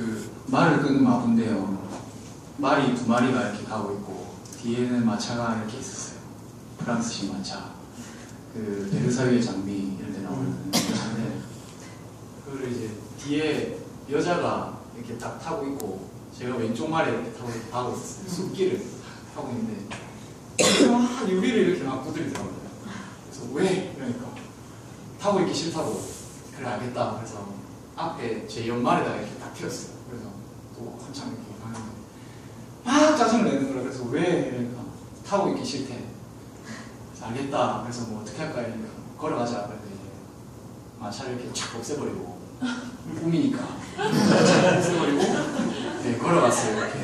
그 말을 끊으면 아픈데요. 말이 두 마리가 이렇게 가고 있고 뒤에는 마차가 이렇게 있었어요. 프랑스식 마차. 그 베르사유의 장미 이런 데 나오는 마차인데 그걸 이제 뒤에 여자가 이렇게 딱 타고 있고 제가 왼쪽 말에 이렇게 타고, 타고 있었어요. 숲길을 타고 있는데 막 유리를 이렇게 막 두드리더라고요. 그래서 왜? 이러니까 타고 있기 싫다고 그래 알겠다. 그래서 앞에 제 연말에다가 이렇게 딱 튀었어요. 그래서 또 한참 이렇게 가는데 막 짜증을 내는 거예요. 그래서 왜? 이러니까 타고 있기 싫대. 알겠다. 그래서 뭐 어떻게 할까? 이러니까 걸어가자. 그래서 이제 마차를 이렇게 쫙 없애버리고 꿈이니까 쫙 없애버리고 네, 걸어갔어요. 이렇게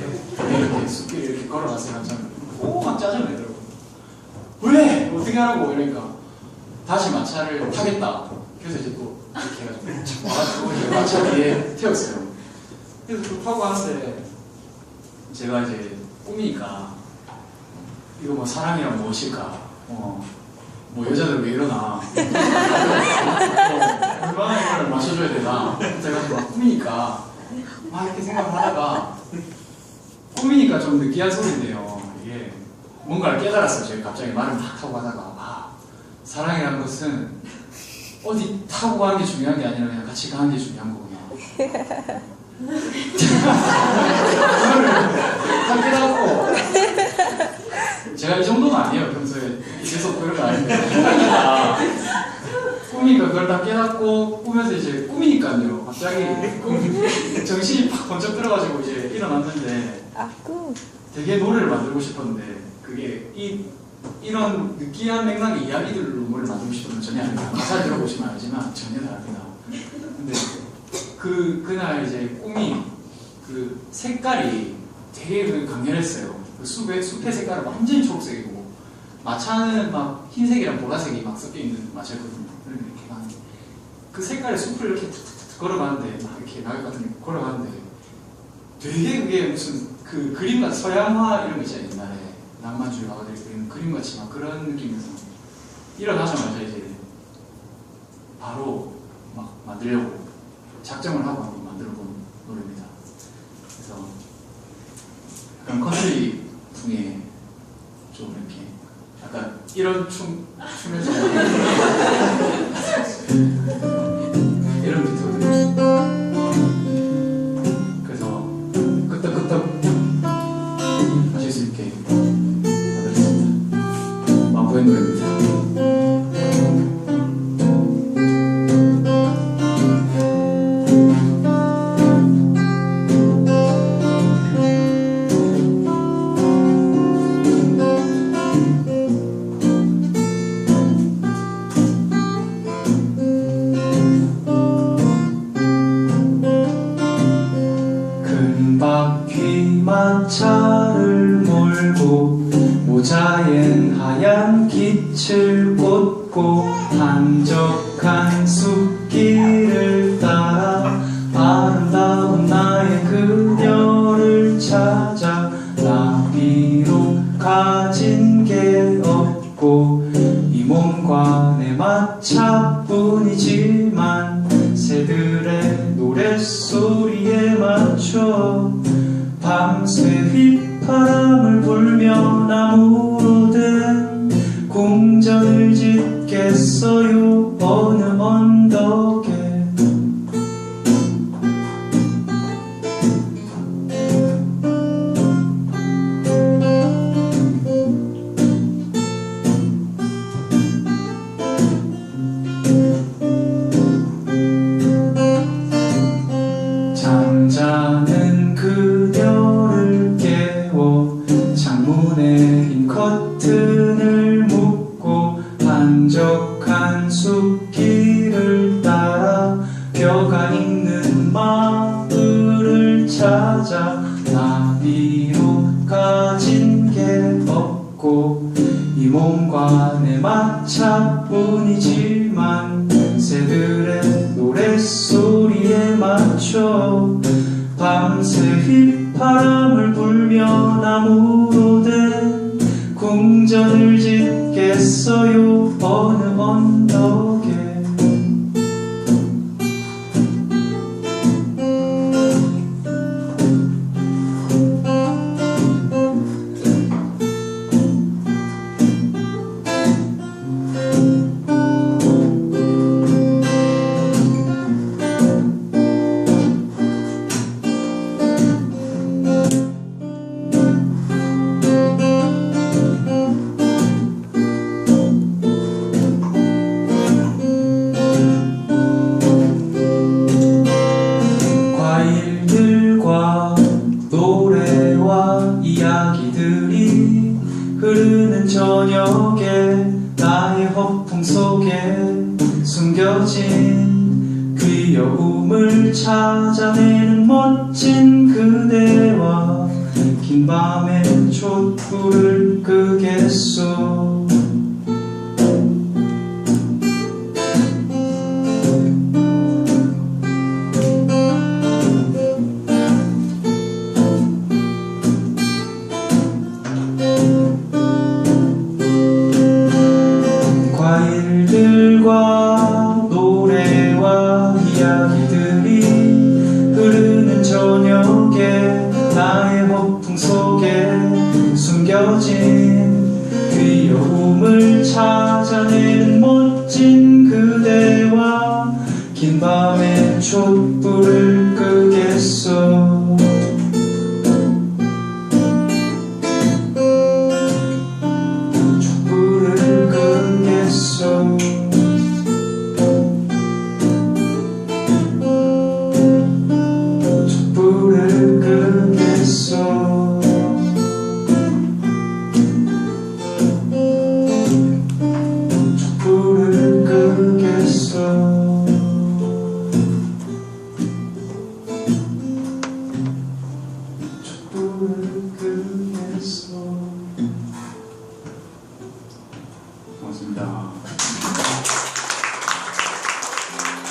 이렇게 숲길 이렇게 걸어갔어요. 한참 오막 짜증을 내더라고요. 왜? 어떻게 하라고? 이러니까 다시 마차를 타겠다. 그래서 이제 또 이렇게 해가지고 자꾸 와가지고 이제 마차 뒤에 태웠어요. 그래서 또 타고 가는데 제가 이제 꿈이니까 이거 뭐 사랑이란 무엇일까? 어, 뭐 여자들 왜 이러나? 어, 얼마나 이걸 마셔줘야 되나? 제가 막 꿈이니까 막 이렇게 생각을 하다가 꿈이니까 좀 느끼한 소리인데요. 이게 뭔가를 깨달았어요. 제가 갑자기 말을 막 타고 가다가 아, 사랑이라는 것은 어디 타고 가는 게 중요한 게 아니라 그냥 같이 가는 게 중요한 거구나. 딱 깨닫고 제가 이 정도는 아니에요 평소에 계속 그런 거 아닌데 꿈이니까 그걸 다 깨닫고 꾸면서 이제 꿈이니까요 갑자기 꿈 정신이 팍 번쩍 들어가지고 이제 일어났는데 아, 꿈. 되게 노래를 만들고 싶었는데 그게 이 이런 느끼한 맥락의 이야기들로 노래를 만들고 싶었는데 전혀 아닙니다 가사 들어보시면 알지만 전혀 다릅니다 근데 그 그날 이제 꿈이 그 색깔이 되게 그 강렬했어요. 그 숲의 숲의 색깔은 완전히 초록색이고 마차는 막 흰색이랑 보라색이 막 섞여 있는 마차였거든요. 그런데 이렇게 가는데 그 색깔의 숲을 이렇게 툭툭툭 걸어가는데 막 이렇게 나갈 것 같은 데 걸어가는데 되게 그게 무슨 그 그림 같은 서양화 이런 거 있잖아요 옛날에 낭만주의 가들이 그리는 그림 같이 막 그런 느낌에서 일어나자마자 이제 바로 막 만들려고 작정을 하고 한번 만들어 본 노래입니다. 그래서 약간 컨트리 풍의 좀 이렇게 약간 이런 춤 춤에서 이런 비트 하얀 빛을 꽂고 한적한 숲길을 따라 아름다운 나의 그녀를 찾아 나비로 가진 게 없고 이 몸과 내 마차뿐이지만 새들의 노랫소리에 맞춰 밤새 휘파람 찾아 나비로 가진 게 없고 이 몸과 내 마차뿐이지만 새들의 노랫소리에 맞춰 밤새 휘파람을 불며 나무로 된 궁전을 짓겠어요 속에 나의 허풍 속에 숨겨진 귀여움을 찾아내는 멋진 그대와 긴 밤에 촛불을 끄 숨겨진 귀여움을 찾아내는 멋진 그대와 긴 밤에 촛